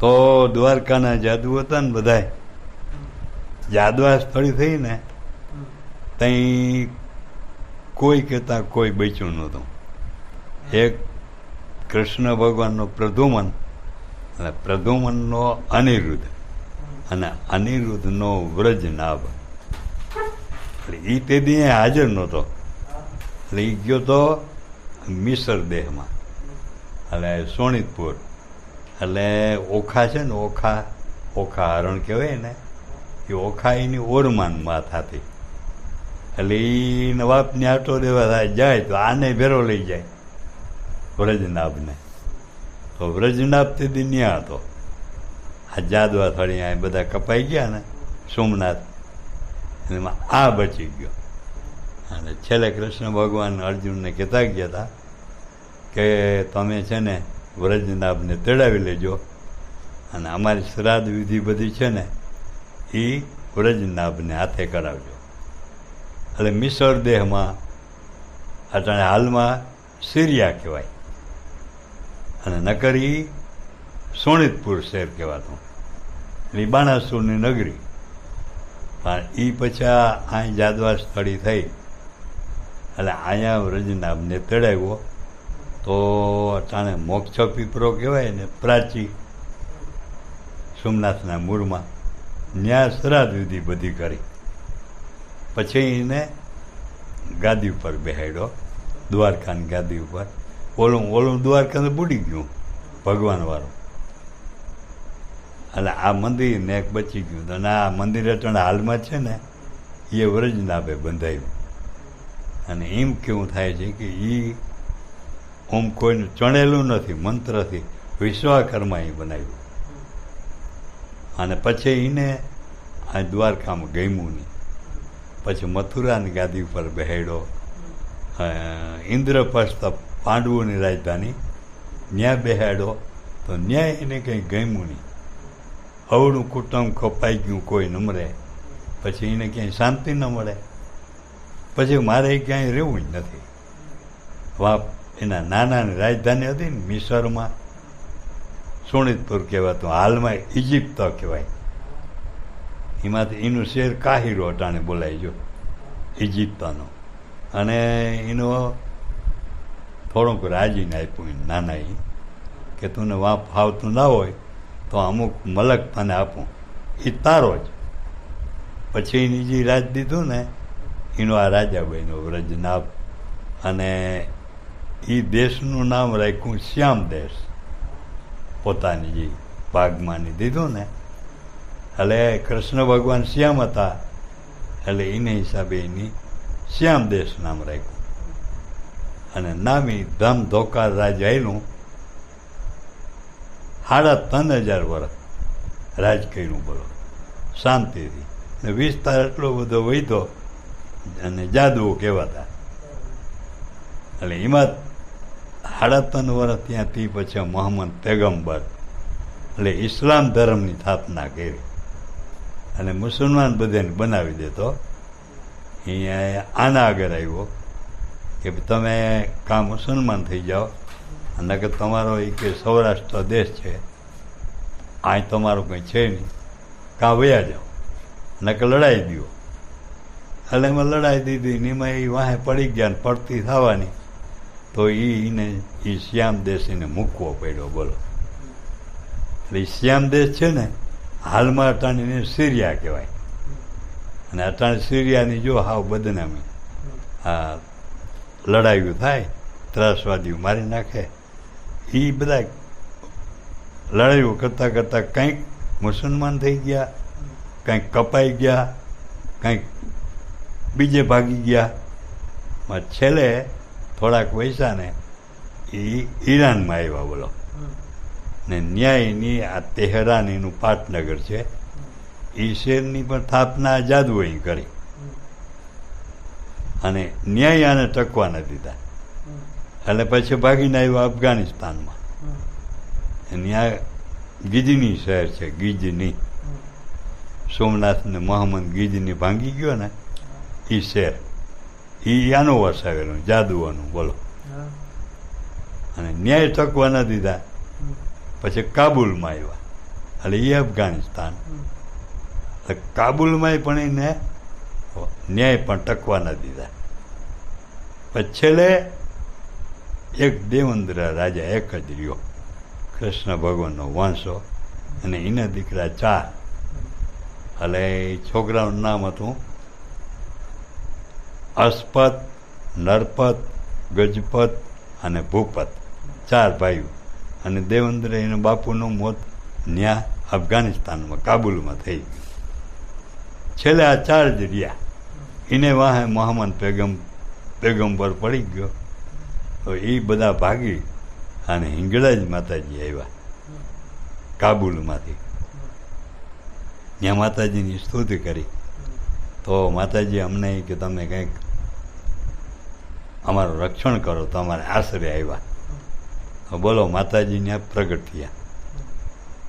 તો દ્વારકાના જાદુ હતા ને બધા જાદવા સ્થળી થઈ ને ત્યાં કોઈ કહેતા કોઈ બચ્યું નહોતું. એક કૃષ્ણ ભગવાનનો પ્રધુમન અને પ્રધુમનનો અનિરુદ્ધ. અને અનિરુદ્ધનો વ્રજનાભ એટલે એ તે દી હાજર નહોતો. એટલે એ ગયો તો મિસર દેહમાં. એટલે સોણિતપુર. એટલે ઓખા છે ને, ઓખા ઓખા હરણ કહેવાય ને એ ઓખા એની ઓરમાન માથાથી. એટલે એ નવાબને આટો દેવા થાય, જાય તો આને ભેરો લઈ જાય વ્રજનાભને. તો વ્રજનાભથી તે હતો. આ જાદવા થળી આ બધા કપાઈ ગયા ને, સોમનાથ. એમાં આ બચી ગયો. અને છેલ્લે કૃષ્ણ ભગવાન અર્જુનને કહેતા ગયા હતા કે તમે છે ને વ્રજનાભને તેડાવી લેજો. અને અમારી શ્રાદ્ધ વિધિ બધી છે ને, એ વ્રજનાભને હાથે કરાવજો. એટલે મિસર દેહમાં અટાણે હાલમાં સિરિયા કહેવાય. અને નકરી સોણિતપુર શહેર કહેવાતું. એટલે બાણાસુરની નગરી. પણ એ પછી આ જાદવા સ્થળી થઈ. એટલે અહીંયા વ્રજનાભને તેડાવ્યો. તો અટાણે મોક્ષ પીપરો કહેવાય ને પ્રાચી સોમનાથના મૂળમાં ન્યા શ્રાદ્ધ વિધિ બધી કરી. પછી એને ગાદી ઉપર બેહાડ્યો, દ્વારકાની ગાદી ઉપર. ઓલું ઓલું દ્વારકાને બુડી ગયું ભગવાનવાળું અને આ મંદિર ને એક બચી ગયું. અને આ મંદિર અટણ હાલમાં છે ને, એ વ્રજનાભે બંધાયું. અને એમ કેવું થાય છે કે એ ઓમ કોઈનું ચણેલું નથી, મંત્રથી વિશ્વાકર્મા એ બનાવ્યું. અને પછી એને આ દ્વારકામાં ગમ્યું નહીં. પછી મથુરાની ગાદી ઉપર બેહેડો. ઇન્દ્રપ્રસ્થ પાંડવોની રાજધાની. ન્યા બેહાડો. તો ન્યાય એને કંઈ ગમ્યું નહીં. અવળું કુટુંબ ખપાઈ ગયું, કોઈ નમરે પછી એને ક્યાંય શાંતિ ન મળે. પછી મારે ક્યાંય રહેવું જ નથી. વા એના નાનાની રાજધાની હતી ને મિસરમાં. સુણિતપુર કહેવાતું હાલમાં ઇજિપ્ત કહેવાય. એમાંથી એનું શેર કાહિરો અટાણે બોલાય જો ઇજિપ્તનો અને એનો થોડુંક રાજીને આપ્યું એને નાના એ કે તું વાંપ ફાવતું ના હોય તો અમુક મલક તને આપું. એ તારો જ. પછી એની જે રાજ દીધું ને, એનો આ રાજા બન્યો વ્રજનાભ અને એ દેશનું નામ રાખ્યું શ્યામ દેશ. પોતાની જે ભાગમાની દીધું ને, એટલે કૃષ્ણ ભગવાન શ્યામ હતા, એટલે એને હિસાબે એની શ્યામ દેશ નામ રાખ્યું. અને નામી ધમ ધોકાર રાજ આવેલું સાડા ત્રણ હજાર વર્ષ રાજ કર્યું બોલો, શાંતિથી. ને વિસ્તાર એટલો બધો વધ્યો, અને જાદુઓ કહેવાતા. એટલે એમાં સાડા ત્રણ વર્ષ ત્યાંથી પછી મોહમ્મદ પેગમ્બર એટલે ઇસ્લામ ધર્મની સ્થાપના કરી. અને મુસલમાન બધાને બનાવી દેતો અહીંયા આના આગળ આવ્યો કે તમે કાં મુસલમાન થઈ જાઓ. અને કે તમારો એ કે સૌરાષ્ટ્ર દેશ છે. અહીં તમારું કંઈ છે નહીં. કાં વયા જાઓ. અને કે લડાઈ દો એટલે એમાં લડાઈ દીધી ને એમાં એ વાહે પડી ગયા ને પડતી થવાની. તો એને એ શ્યામ દેશ એને મૂકવો પડ્યો, બોલો. એટલે શ્યામ દેશ છે ને, હાલમાં અટાણીને સિરિયા કહેવાય. અને અટાણે સિરિયાની જો હાવ બદનામી. આ લડાઈઓ થાય, ત્રાસવાદીઓ મારી નાખે. એ બધા લડાઈઓ કરતાં કરતાં કંઈક મુસલમાન થઈ ગયા, કંઈક કપાઈ ગયા, કંઈક બીજે ભાગી ગયા. છેલ્લે થોડાક પૈસાને એ ઈરાનમાં આવ્યા બોલો ને ન્યાયની આ તેહરાન એનું પાટનગર છે એ શેરની પણ સ્થાપના જાદુઓએ કરી અને ન્યાય આને ટકવા ન દીધા એટલે પછી ભાગીને આવ્યો અફઘાનિસ્તાનમાં. ત્યાં ગીજની શહેર છે, ગીજની. સોમનાથ ને મોહમ્મદ ગીજની ભાંગી ગયો ને એ શહેર એ આનું વસાવેલું જાદુઓનું બોલો. અને ન્યાય ટકવા ન દીધા. પછી કાબુલમાં આવ્યા. એટલે એ અફઘાનિસ્તાન. એટલે કાબુલમાંય પણ એને ન્યાય પણ ટકવા ન દીધા. પછી છેલ્લે એક દેવેન્દ્ર રાજા એક જ રહ્યો. કૃષ્ણ ભગવાનનો વંશો અને એના દીકરા ચાર. એટલે છોકરાનું નામ હતું અસ્પત, નરપત, ગજપત અને ભૂપત. ચાર ભાઈઓ. અને દેવેન્દ્ર એના બાપુનું મોત ન્યા અફઘાનિસ્તાનમાં, કાબુલમાં થઈ ગયું. છેલ્લે આ ચાર જ રહ્યા. એને વાહે મોહમ્મદ પેગમ, પેગમ્બર પડી ગયો. તો એ બધા ભાગી અને હિંગળાજ માતાજી આવ્યા. કાબુલમાંથી. ત્યાં માતાજીની સ્તુતિ કરી. તો માતાજી અમને કે, તમે કંઈક અમારું રક્ષણ કરો, તો અમારે આશરે આવ્યા. બોલો, માતાજીને પ્રગટ થયા.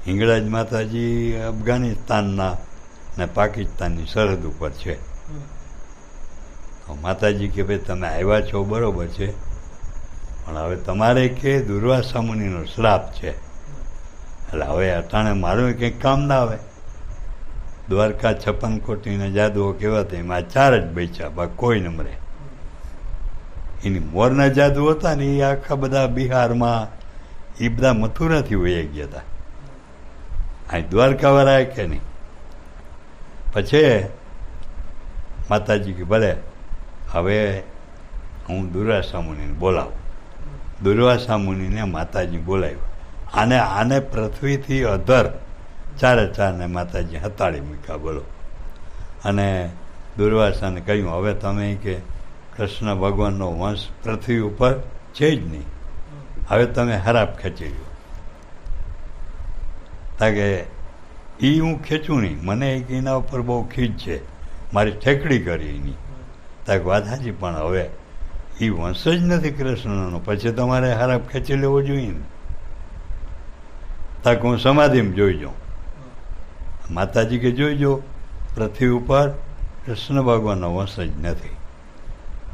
હિંગળાજ માતાજી અફઘાનિસ્તાનના ને પાકિસ્તાનની સરહદ ઉપર છે. તો માતાજી કે ભાઈ, તમે આવ્યા છો, બરોબર છે. પણ હવે તમારે કે દુર્વાસા મુનિનો શ્રાપ છે. એટલે હવે અટાણે મારું કંઈક કામ ના આવે. દ્વારકા છપ્પન કોટીના જાદુઓ કહેવાતા એમાં ચાર જ બચ્યા બા કોઈ નંબરે એની મોરના જાદુ હતા ને એ આખા બધા બિહારમાં, એ બધા મથુરાથી વહી ગયા હતા. અહીં દ્વારકાવાળા કે નહીં? પછી માતાજી કે, ભલે, હવે હું દુર્વાસા મુનિને બોલાવું. દુર્વાસા મુનિને માતાજી બોલાવ્યો. આને આને પૃથ્વીથી અધર ચારે ચારને માતાજી હતાળી મૂક્યા, બોલો. અને દુર્વાસાને કહ્યું, હવે તમે કે કૃષ્ણ ભગવાનનો વંશ પૃથ્વી ઉપર છે જ નહીં. હવે તમે હરાપ ખેંચી લો તાકે એ હું ખેંચું નહીં. મને એના ઉપર બહુ ખીજ છે. મારી ઠેકડી કરી એની. તાક વાત સાચી, પણ હવે એ વંશ જ નથી કૃષ્ણનો. પછી તમારે હરાપ ખેંચી લેવો જોઈએ ને. તાક હું સમાધિમાં જોઈ જાઉં. માતાજી કે જોઈજો પૃથ્વી ઉપર કૃષ્ણ ભગવાનનો વંશ જ નથી.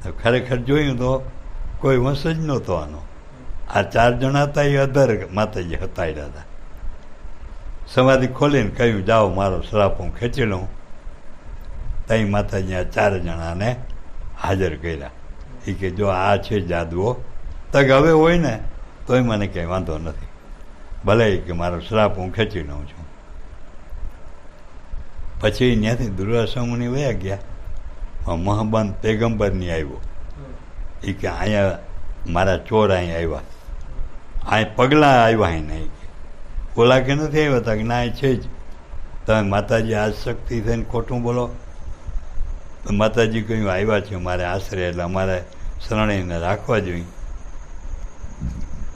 તો ખરેખર જોયું તો કોઈ વંશ જ નહોતો આનો. આ ચાર જણા હતા એ અધર માતાજી હતાડ્યા હતા. સમાધિ ખોલીને કહ્યું, જાઓ, મારો શ્રાપ હું ખેંચી લઉં. ત્યાં માતાજી આ ચાર જણાને હાજર કર્યા. એ કે, જો આ છે જાદુઓ તક હવે હોય ને, તોય મને કંઈ વાંધો નથી. ભલે કે મારો શ્રાપ હું ખેંચી લઉં છું. પછી ત્યાંથી દુર્વાસા મુનિ વયા ગયા. મહાબાન પેગમ્બરની આવ્યો. એ કે અહીંયા મારા ચોર અહીં આવ્યા. અહીં પગલાં આવ્યા અહીં નહીં ઓલા કે નથી આવ્યા હતા કે ના છે જ. તમે માતાજી આ શક્તિ થઈને ખોટું બોલો. માતાજી કહ્યું, આવ્યા છે મારે આશરે, એટલે અમારે શરણેને રાખવા જોઈએ.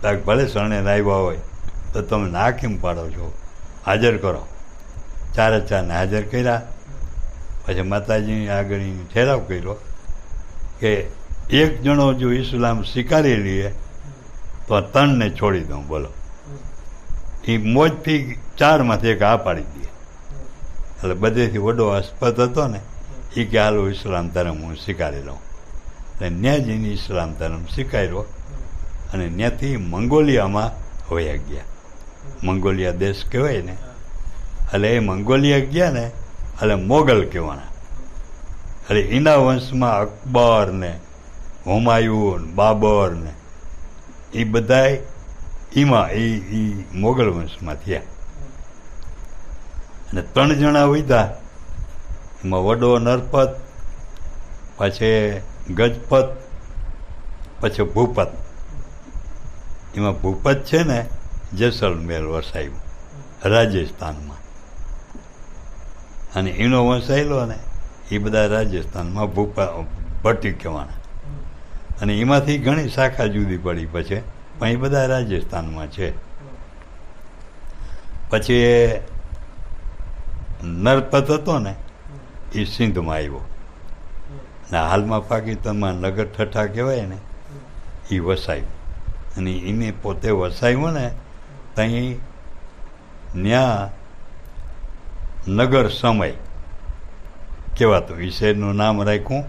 તાક ભલે શરણે આવ્યા હોય, તો તમે ના કેમ પાડો છો? હાજર કરો. ચારે ચારને હાજર કર્યા. પછી માતાજીની આગળ ઠેરાવ કર્યો કે એક જણો જો ઇસ્લામ સ્વીકારી લઈએ તો તણને છોડી દઉં, બોલો. એ મોજથી ચારમાંથી એક આ પાડી દે. એટલે બધેથી વડો અસ્પત હતો ને એ કે હાલો ઇસ્લામ ધર્મ હું સ્વીકારી લઉં. એટલે ત્યાં જઈને ઇસ્લામ ધર્મ સ્વીકાર્યો અને ત્યાંથી મંગોલિયામાં વયા ગયા. મંગોલિયા દેશ કહેવાય ને. એટલે એ મંગોલિયા ગયા ને એટલે મોગલ કહેવાના. એટલે એના વંશમાં અકબર ને હુમાયુન બાબર ને એ બધાય એમાં, એ એ મોગલ વંશમાં થયા. અને ત્રણ જણા વીધા. એમાં વડો નરપત, પછી ગજપત, પછી ભૂપત. એમાં ભૂપત છે ને જેસલમેર વસાયું, રાજસ્થાનમાં. અને એનો વંશાયેલો ને એ બધા રાજસ્થાનમાં ભૂપા, ભટ્ટી કહેવાના. અને એમાંથી ઘણી શાખા જુદી પડી પછી, પણ એ બધા રાજસ્થાનમાં છે. પછી નરપત હતો ને, એ સિંધમાં આવ્યો. ને હાલમાં પાકિસ્તાનમાં નગર ઠઠા કહેવાય ને, એ વસાયું. અને એને પોતે વસાયું ને ત્યાં ન્યા નગર સમય. કહેવાતો શહેરનું નામ રાખ્યું?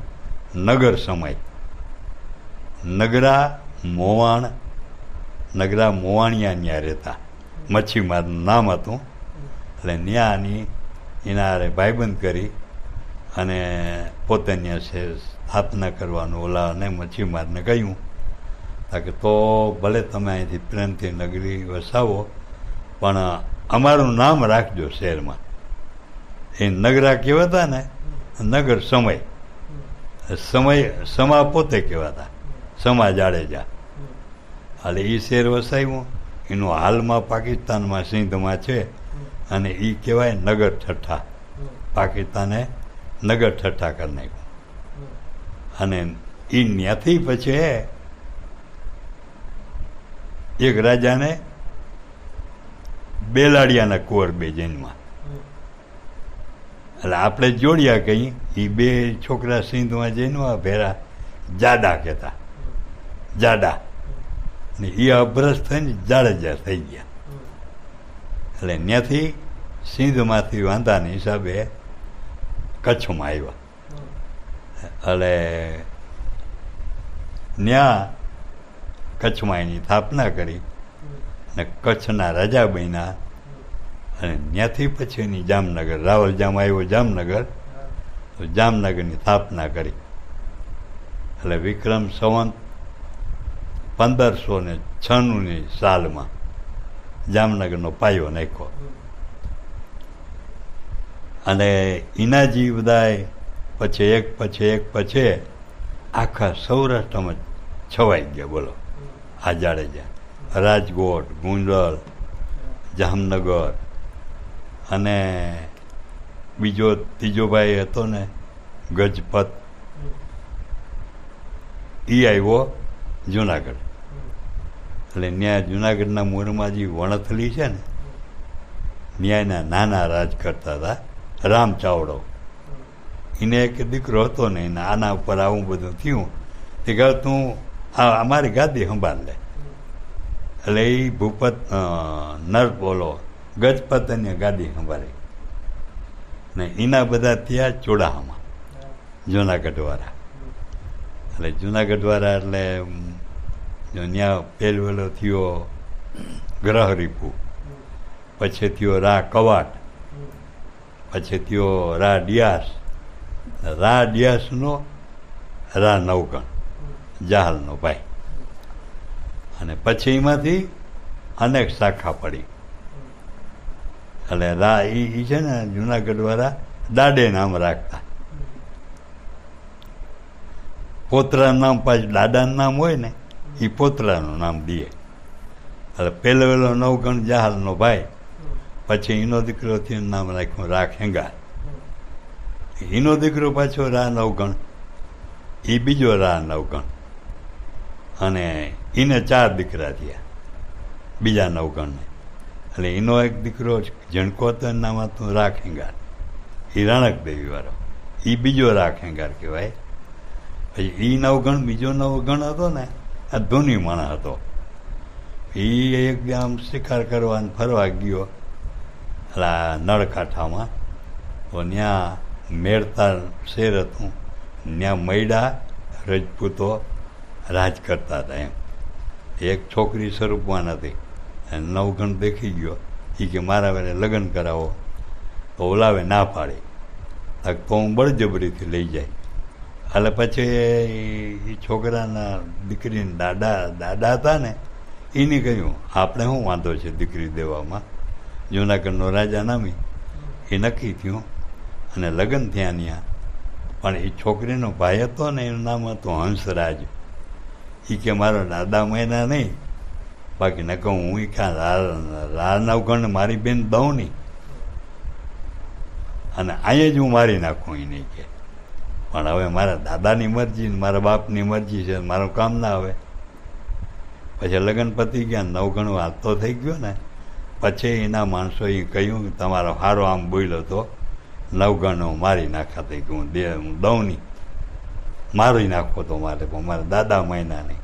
નગર સમય. નગરા મોવાણ, નગરા મોવાણિયા ત્યાં રહેતા. મચ્છીમારનું નામ હતું. એટલે ત્યાંની એના હારે ભાઈબંધ કરી અને પોતે ત્યાં છે સ્થાપના કરવાનું ઓલાને મચ્છીમારને કહ્યું કે તો ભલે તમે અહીંથી પ્રેમથી નગરી વસાવો, પણ અમારું નામ રાખજો શહેરમાં. એ નગરા કહેવાતા ને, નગર સમય. સમય, સમા પોતે કહેવાતા. સમા જાડેજા. એટલે એ શેર વસાવ્યું. એનું હાલમાં પાકિસ્તાનમાં સિંધમાં છે અને એ કહેવાય નગર ઠઠ્ઠા. પાકિસ્તાને નગર ઠઠ્ઠા કરી નાખ્યું. અને એ ત્યાંથી પછી એક રાજાને બેલાડિયાના કુંવર બે જૈનમાં એટલે આપણે જોડ્યા કંઈ એ બે છોકરા સિંધમાં જઈને ભેરા જાડા કહેતા. જાડા. ને એ અભ્રસ થઈને જાડેજા થઈ ગયા. એટલે ત્યાંથી સિંધમાંથી વાંધાના હિસાબે કચ્છમાં આવ્યા. એટલે ત્યાં કચ્છમાં એની સ્થાપના કરી અને કચ્છના રાજા બન્યા. અને ત્યાંથી પછી એની જામનગર. રાવલ જામ આવ્યો જામનગર, તો જામનગરની સ્થાપના કરી. એટલે વિક્રમ સંવંત પંદરસો ને છન્નુંની સાલમાં જામનગરનો પાયો નાખ્યો. અને એના જીવદાય પછી એક પછી એક પછી આખા સૌરાષ્ટ્રમાં છવાઈ ગયા, બોલો. આ જાડેજા રાજકોટ ગુંડલ જામનગર અને બીજો, ત્રીજો ભાઈ હતો ને, ગજપત. એ આવ્યો જુનાગઢ. એટલે ત્યાં જુનાગઢના મૂળમાં જે વણથલી છે ને, ન્યાયના નાના રાજ કરતા હતા, રામ ચાવડો. એને એક દીકરો હતો ને, એને આના ઉપર આવું બધું થયું. તે કહે, તું અમારી ગાદી સંભાળ લે. એટલે એ ભૂપત નર બોલો ગજપત અને ગાદી સંભાળી. ને એના બધા થયા ચોડાહામાં જુનાગઢવાળા એટલે જુનાગઢવાળા એટલે ત્યાં પહેલવેલો થયો ગ્રહ રીપુ, પછી થયો રા કવાટ, પછી થયો રા ડિયાસ. રા ડિયાસનો રા નવકણ જહાલનો ભાઈ. અને પછી એમાંથી અનેક શાખા પડી. એટલે રા એ છે ને જુનાગઢવાળા દાડે નામ રાખતા. પોતરાનું નામ પાછું દાદાનું નામ હોય ને એ પોતરાનું નામ દે. એટલે પહેલો પહેલો નવગણ જહાલનો ભાઈ, પછી એનો દીકરો થઈને નામ રાખ્યું રાખ હેંગા એનો દીકરો પાછો રા નવગણ એ બીજો રા નવગણ. અને એને ચાર દીકરા થયા, બીજા નવગણને. એટલે એનો એક દીકરો જણકોતર નામ હતું રાખેંગાર. એ દેવીવાળો એ બીજો રાખેંગાર કહેવાય. પછી એ નવગણ, બીજો નવગણ હતો ને, આ ધોની માણસ હતો. એ એક આમ શિકાર કરવા ફરવા ગયો. એટલે નળકાંઠામાં. તો ત્યાં મેળતા શેર હતું. ત્યાં મૈડા રજપૂતો રાજ કરતા હતા એમ. એક છોકરી સ્વરૂપમાં નથી. અને નવગણ દેખી ગયો. એ કે મારા વેને લગ્ન કરાવો. તો ઓલાવે ના પાડી. તો હું બળજબરીથી લઈ જાય. એટલે પછી એ છોકરાના દીકરીને દાદા દાદા હતા ને એને કહ્યું, આપણે શું વાંધો છે દીકરી દેવામાં? જૂનાગઢનો રાજા નામી. એ નક્કી થયું અને લગ્ન થયા ત્યાં પણ એ છોકરીનો ભાઈ હતો ને, એનું નામ હતું હંસરાજ. એ કે, મારો દાદા મહિના નહીં. બાકી ન કહું હું ક્યાં રા નવગણ મારી બેન દઉં નહીં અને અહીંયા જ હું મારી નાખું એ નહીં કે. પણ હવે મારા દાદાની મરજી મારા બાપની મરજી છે, મારું કામ ના આવે. પછી લગ્ન પતી ગયા નવગણું હાથ તો થઈ ગયો ને. પછી એના માણસોએ કહ્યું કે તમારો હારો આમ બોલ્યો તો નવગણો મારી નાખા થઈ હું દે, હું દઉં નહીં મારી નાખો તો મારે, પણ મારા દાદા મહિના નહીં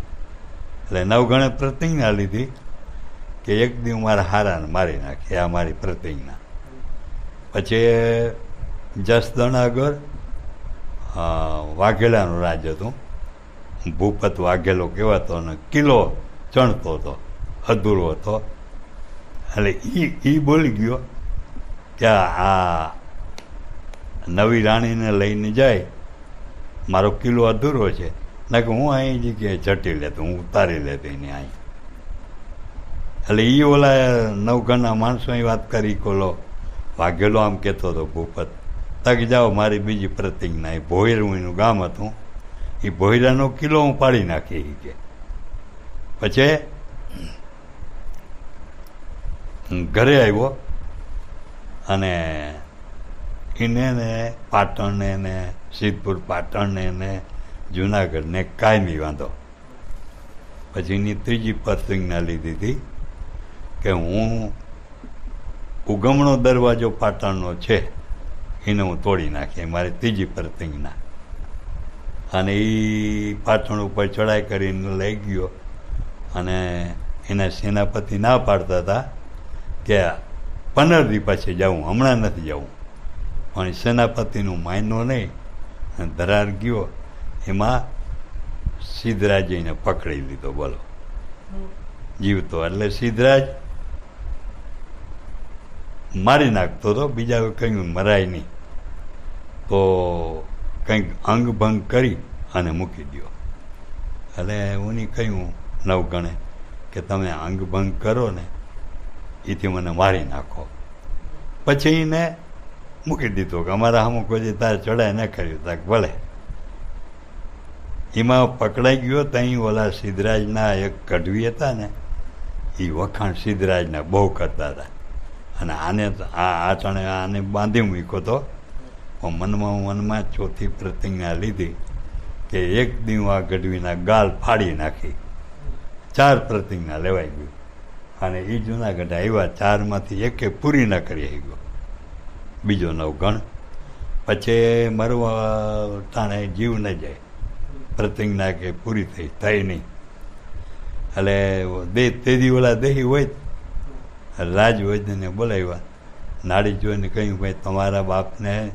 એટલે નવગણે પ્રતિજ્ઞા લીધી કે એક દી મારા હારાને મારી નાખે, આ મારી પ્રતિજ્ઞા. પછી જસદણ આગળ વાઘેલાનું રાજ હતું. ભૂપત વાઘેલો કહેવાતો અને કિલ્લો ચણતો હતો, અધૂરો હતો. એટલે એ એ બોલી ગયો કે આ નવી રાણીને લઈને જાય. મારો કિલ્લો અધૂરો છે. ના હું અહીં જગ્યાએ ચટી લેતો હું ઉતારી લેતો એને અહીં. એટલે એ ઓલા નવઘરના માણસો વાત કરી કોલો, વાઘેલો આમ કહેતો હતો ભૂપત, તક જાઓ, મારી બીજી પ્રતિજ્ઞા એ ભોયરું એનું ગામ હતું. એ ભોયરાનો કિલ્લો હું પાડી નાખી કે. પછી ઘરે આવ્યો અને એને ને પાટણને ને સિદ્ધપુર પાટણને ને જુનાગઢને કાયમી વાંધો. પછી એની ત્રીજી પતંગના લીધી હતી કે હું ઉગમણો દરવાજો પાટણનો છે, એને હું તોડી નાખી મારી ત્રીજી પ્રતિજ્ઞા અને એ પાટણ ઉપર ચડાઈ કરીને લઈ ગયો અને એના સેનાપતિ ના પાડતા હતા કે પંદર પછી જાઉં, હમણાં નથી જવું પણ સેનાપતિનું માન્યો નહીં અને ધરાર ગયો એમાં સિદ્ધરાજ એને પકડી લીધો, બોલો. જીવતો એટલે સિદ્ધરાજ મારી નાખતો હતો બીજા કંઈ મરાય નહીં. તો કંઈક અંગભંગ કરી અને મૂકી દો એટલે હું કહ્યું નવગણે કે તમે અંગભંગ કરો ને, એથી મને મારી નાખો. પછી એને મૂકી દીધો કે અમારા સામું કોઈ તારે ચડાય ન કર્યું તાક ભલે. એમાં પકડાઈ ગયો ત્યાં ઓલા સિદ્ધરાજના એક કઢવી હતા ને, એ વખાણ સિદ્ધરાજના બહુ કરતા હતા. અને આને આ આચણે આને બાંધી મૂક્યો તો, પણ મનમાં મનમાં ચોથી પ્રતિજ્ઞા લીધી કે એક દીવ આ ગઢવીના ગાલ ફાડી નાખી. ચાર પ્રતિજ્ઞા લેવાઈ ગયું અને એ જૂનાગઢ આવ્યા, ચારમાંથી એકે પૂરી ન કરી ગયો બીજો નવગણ. પછી મરવા ટાણે જીવ ન જાય. પ્રતિજ્ઞા કે પૂરી થઈ થઈ નહીં. એટલે દે તેદી ઓલા દેહી હોય રાજ વૈદ્યને બોલાવ્યા. નાડી જોઈને કહ્યું, ભાઈ, તમારા બાપને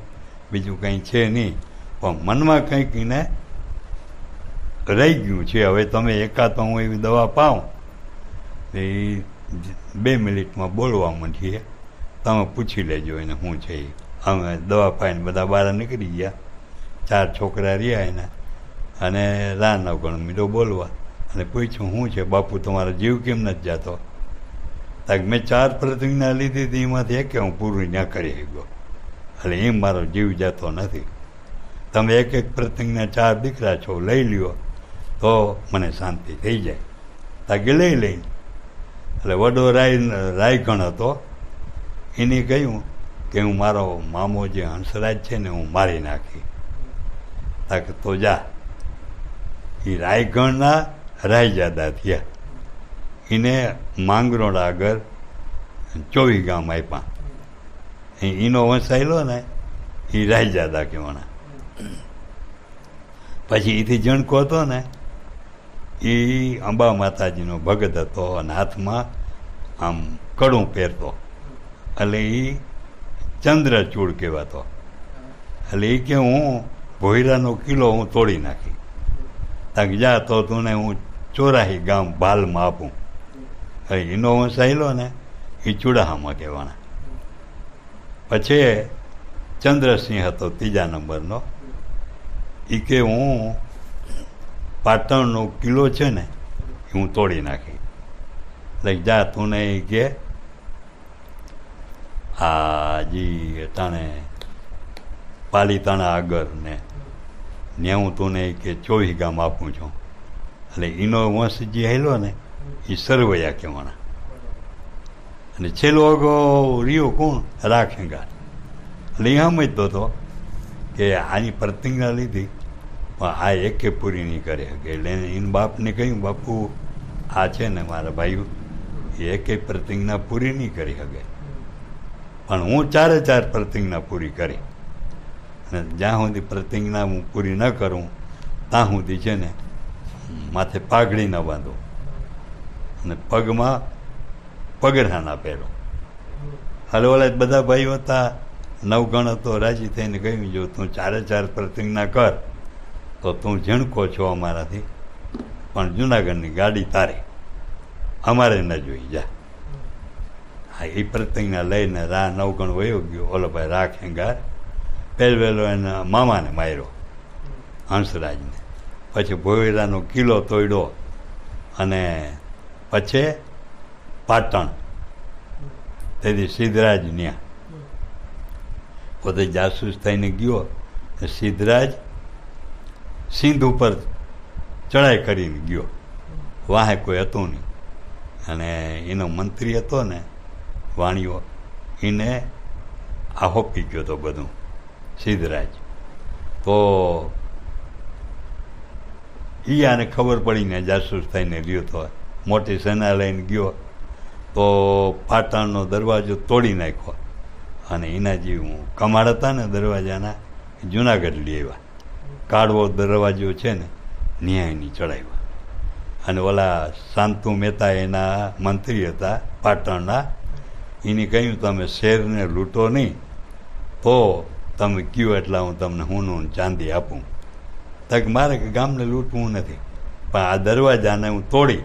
બીજું કંઈ છે નહીં, પણ મનમાં કંઈક એને રહી ગયું છે. હવે તમે એકાદ હું એવી દવા પાઉં. એ બે મિનિટમાં બોલવા માંડીએ. તમે પૂછી લેજો એને શું છે અમે દવા પાઈને બધા બહાર નીકળી ગયા. ચાર છોકરા રહ્યા એના. અને રા નવગણ મીડો બોલવા. અને પૂછ્યું શું છે? બાપુ, તમારો જીવ કેમ નથી જતો? મેં ચાર પ્રતિજ્ઞા લીધી હતી, એમાંથી એક હું પૂરું ના કરી શક્યો. એટલે એમ મારો જીવ જતો નથી. તમે એક એક પ્રતિજ્ઞા ચાર દીકરા છો, લઈ લ્યો, તો મને શાંતિ થઈ જાય. તાકે લઈ લઈ. એટલે વડો રાય, રાયગણ હતો. એને કહ્યું કે, હું મારો મામો જે હંસરાજ છે ને, હું મારી નાખી. તાકે તો જા. એ રાયગણના રાયજાદા થયા. એને માંગરોળ આગળ ચોવીસ ગામ આપ્યા. એનો વંશાયેલો ને એ રાયજાદા કહેવાના. પછી એથી જણકો હતો ને એ અંબા માતાજીનો ભગત હતો અને હાથમાં આમ કડું પહેરતો. એટલે એ ચંદ્રચૂડ કહેવાતો. એટલે એ કે હું ભોયરાનો કિલ્લો હું તોડી નાખી. જા તો તુને હું ચોરાહી ગામ ભાલમાં આપું. એનો સહેલો ને એ ચૂડાહામાં કહેવાના. પછી ચંદ્રસિંહ હતો ત્રીજા નંબરનો. એ કે હું પાટણનો કિલ્લો છે ને એ હું તોડી નાખી. એટલે જા તું એ કે આ જી તાણે પાલીતાણા આગળ ને ને હું તું કે ચોવીસ ગામ આપું છું. એટલે એનો વંશ જે હેલો ને એ સરવૈયા કહેવાના. અને છેલ્લો અગો રહ્યો કોણ? રાખેંગા એટલે એ સમજતો હતો કે આની પ્રતિજ્ઞા લીધી, પણ આ એકે પૂરી નહીં કરી. શકે એટલે એને બાપને કહ્યું, બાપુ, આ છે ને મારા ભાઈઓ, એ એકે પ્રતિજ્ઞા પૂરી નહીં કરી શકે. પણ હું ચારે ચાર પ્રતિજ્ઞા પૂરી કરી. અને જ્યાં સુધી પ્રતિજ્ઞા હું પૂરી ન કરું, ત્યાં સુધી છે ને માથે પાઘડી ન બાંધું અને પગમાં પગઢા ના પહેરો. હાલ, ઓલા બધા ભાઈઓ હતા, નવગણ હતો, રાજી થઈને કહ્યું, જો તું ચારે ચાર પ્રતિજ્ઞા કર, તો તું ઝીણકો છો અમારાથી, પણ જુનાગઢની ગાડી તારે, અમારે ન જોઈ જા. હા, એ પ્રતિજ્ઞા લઈને રા નવગણ વયો ગયો. ઓલો ભાઈ રાખેંગાર પહેલવેલો એના મામાને માર્યો, હંસરાજને. પછી ભોયરાનો કિલ્લો તોડ્યો અને પછી પાટણ. તેથી સિદ્ધરાજ ન્યા. પોતે જાસૂસ થઈને ગયો સિદ્ધરાજ સિંધ ઉપર ચડાઈ કરીને ગયો. વાહે કોઈ હતું નહીં. અને એનો મંત્રી હતો ને વાણીઓ એને આહોપી ગયો તો બધું. સિદ્ધરાજ. તો એ આને ખબર પડીને જાસૂસ થઈને ગયો તો મોટી સેના લઈને ગયો. તો પાટણનો દરવાજો તોડી નાખ્યો. અને એના જે કમાડ હતા ને દરવાજાના, જુનાગઢ લઈ આવ્યા. કાળવો દરવાજો છે ને, ન્યાયની ચડાવ્યા. અને ઓલા શાંતુ મહેતા એના મંત્રી હતા પાટણના, એને કહ્યું, તમે શેરને લૂંટો નહીં. તો તમે કયો એટલા હું તમને હુંનું ને ચાંદી આપું. તક મારે કે ગામને લૂંટવું નથી. પણ આ દરવાજાને હું તોડી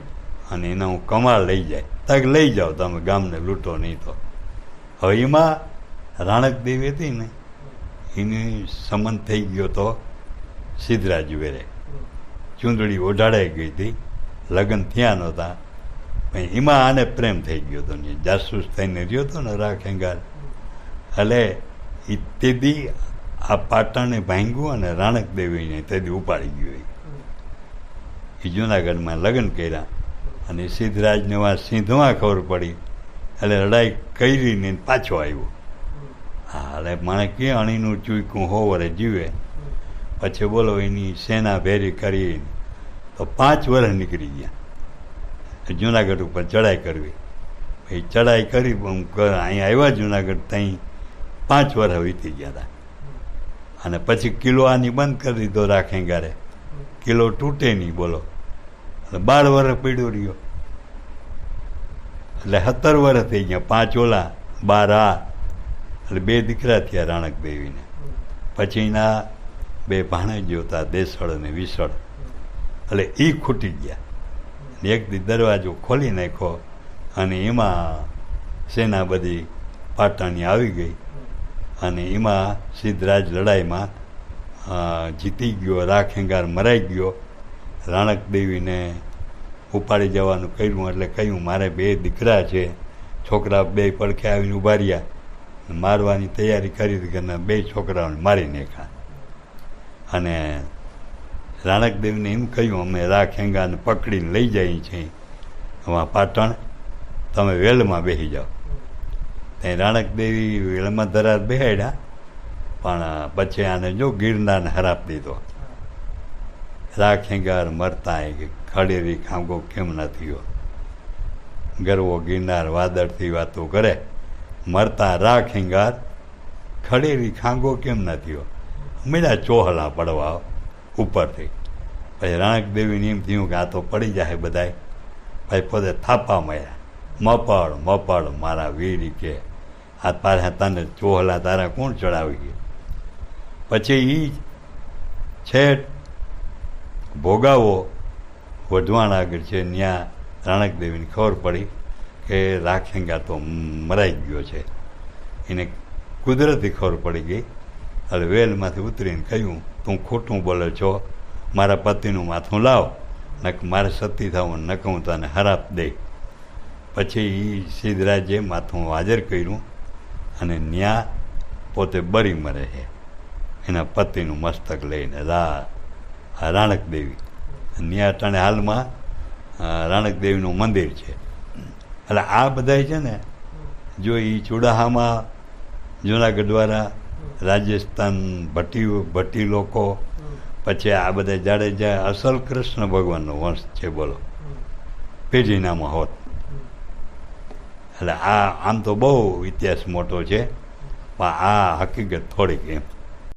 અને એને હું કમાળ લઈ જાય. તક લઈ જાઓ તમે ગામને લૂંટો નહીં તો. હવે એમાં રાણક દેવી હતી ને, એની સંબંધ થઈ ગયો તો સિદ્ધરાજ વેરે. ચૂંદડી ઓઢાડાઈ ગઈ હતી. લગ્ન થયા નહોતા. પણ એમાં આને પ્રેમ થઈ ગયો હતો ને, જાસૂસ થઈને રહ્યો હતો ને રાખેંગાર એટલે એ તેદી આ પાટણને ભાંગ્યું અને રાણક દેવીને તેદી ઉપાડી ગયો એ. જુનાગઢમાં લગ્ન કર્યા અને સિદ્ધરાજને વાત સિંધમાં ખબર પડી. એટલે લડાઈ કરીને પાછો આવ્યો. હા, એટલે માણે કે અણીનું ચૂક્યું હોવરે જીવે. પછી બોલો એની સેના ભેરી કરી તો પાંચ વર્ષ નીકળી ગયા. જુનાગઢ ઉપર ચડાઈ કરવી. એ ચડાઈ કરી અહીંયા આવ્યા જુનાગઢ ત્યાં પાંચ વર્ષ વીતી ગયા હતા અને પછી કિલો આની બંધ કરી દીધો રાખે ગારે કિલો તૂટે નહીં બોલો. એટલે બાર વર્ષ પીડ્યો રહ્યો. એટલે સત્તર વર્ષ થઈ ગયા. પાંચ ઓલા, બાર આ. એટલે બે દીકરા થયા રાણક દેવીને. પછી એના બે ભાણેજીઓ હતા દેસળ અને વિસળ. એટલે એ ખૂટી ગયા. એક દી દરવાજો ખોલી નાખ્યો અને એમાં સેના બધી પાટણની આવી ગઈ. અને એમાં સિદ્ધરાજ લડાઈમાં જીતી ગયો રાખેંગાર મરાઈ ગયો. રાણક દેવીને ઉપાડી જવાનું કર્યું એટલે કહ્યું, મારે બે દીકરા છે, છોકરા બે પડખે આવીને ઊભા રહ્યા. મારવાની તૈયારી કરી ઘરના બે છોકરાઓને મારી નાખ્યા. અને રાણકદેવને એમ કહ્યું, અમે રાખેંગાને પકડીને લઈ જઈએ છીએ એમાં પાટણ. તમે વેલમાં બેસી જાઓ. ત્યાં રાણકદેવી વેલમાં ધરાર બેહાડ્યા પણ પછી આને જો ગિરનારને હરાપ દીધો. રાખેંગાર મરતા ખડેરી ખાંગો કેમ ન થયો. ગરવો ગિરનાર વાદળથી વાતો કરે. મરતા રાખેંગાર ખડેરી ખાંગો કેમ ન થયો? મેળા ચોહલા પડવા ઉપરથી. પછી રાણક દેવીને એમ થયું કે આ તો પડી જાય બધાય. પછી પોતે થાપા મળ્યા મપડ મપડ મારા વીરી કે. આ તારા તને ચોહલા તારા કોણ ચડાવી ગયા પછી એ છેટ ભોગાવો વઢવાણ આગળ છે ત્યાં રાણકદેવીને ખબર પડી કે રાખેંગા તો મરાઈ ગયો છે. એને કુદરતી ખબર પડી ગઈ. એટલે વેલમાંથી ઉતરીને કહ્યું, તું ખોટું બોલે છો. મારા પતિનું માથું લાવ. નક મારે સતી થવું નક હું તને હરાપ દે પછી એ સિદ્ધરાજે માથું હાજર કર્યું અને ન્યા પોતે બરી મરે છે એના પતિનું મસ્તક લઈને રા રાણક દેવી. ન્યા અટાણે હાલમાં રાણક દેવીનું મંદિર છે. એટલે આ બધાય છે ને, જો એ ચુડાહામાં જુનાગઢવાળા રાજસ્થાન ભટ્ટી ભટ્ટી લોકો, પછી આ બધા જાડેજા અસલ કૃષ્ણ ભગવાનનો વંશ છે બોલો. પેઢીનામાં હોત. એટલે આ આમ તો બહુ ઇતિહાસ મોટો છે. પણ આ હકીકત થોડીક એમ.